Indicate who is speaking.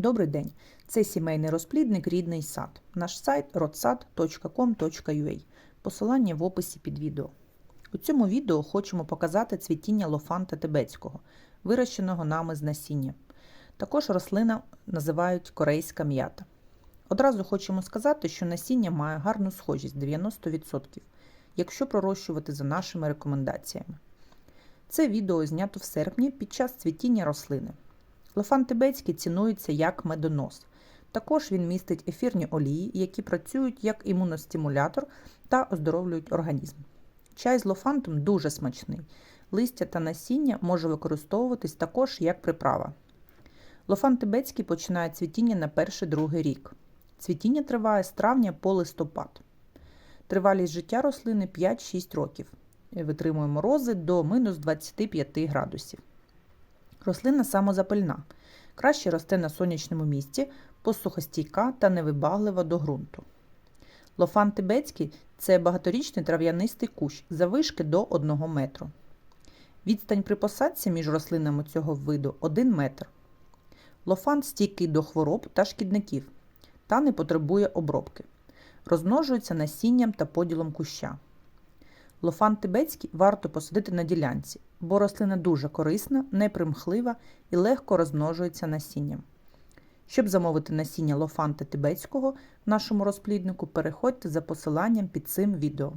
Speaker 1: Добрий день! Це сімейний розплідник Рідний сад. Наш сайт rodsad.com.ua. Посилання в описі під відео. У цьому відео хочемо показати цвітіння лофанта тибетського, вирощеного нами з насіння. Також рослина називають корейська м'ята. Одразу хочемо сказати, що насіння має гарну схожість 90%, якщо пророщувати за нашими рекомендаціями. Це відео знято в серпні під час цвітіння рослини. Лофан тибетський цінується як медонос. Також він містить ефірні олії, які працюють як імуностимулятор та оздоровлюють організм. Чай з лофантом дуже смачний. Листя та насіння може використовуватись також як приправа. Лофан тибетський починає цвітіння на перший-другий рік. Цвітіння триває з травня по листопад. Тривалість життя рослини 5-6 років. Витримує морози до мінус 25 градусів. Рослина самозапильна. Краще росте на сонячному місці, посухостійка та невибаглива до ґрунту. Лофан тибетський це багаторічний трав'янистий кущ завишки до 1 метру. Відстань при посадці між рослинами цього виду 1 метр. Лофан стійкий до хвороб та шкідників та не потребує обробки. Розмножується насінням та поділом куща. Лофан тибетський варто посадити на ділянці, бо рослина дуже корисна, непримхлива і легко розмножується насінням. Щоб замовити насіння лофанта тибетського в нашому розпліднику, переходьте за посиланням під цим відео.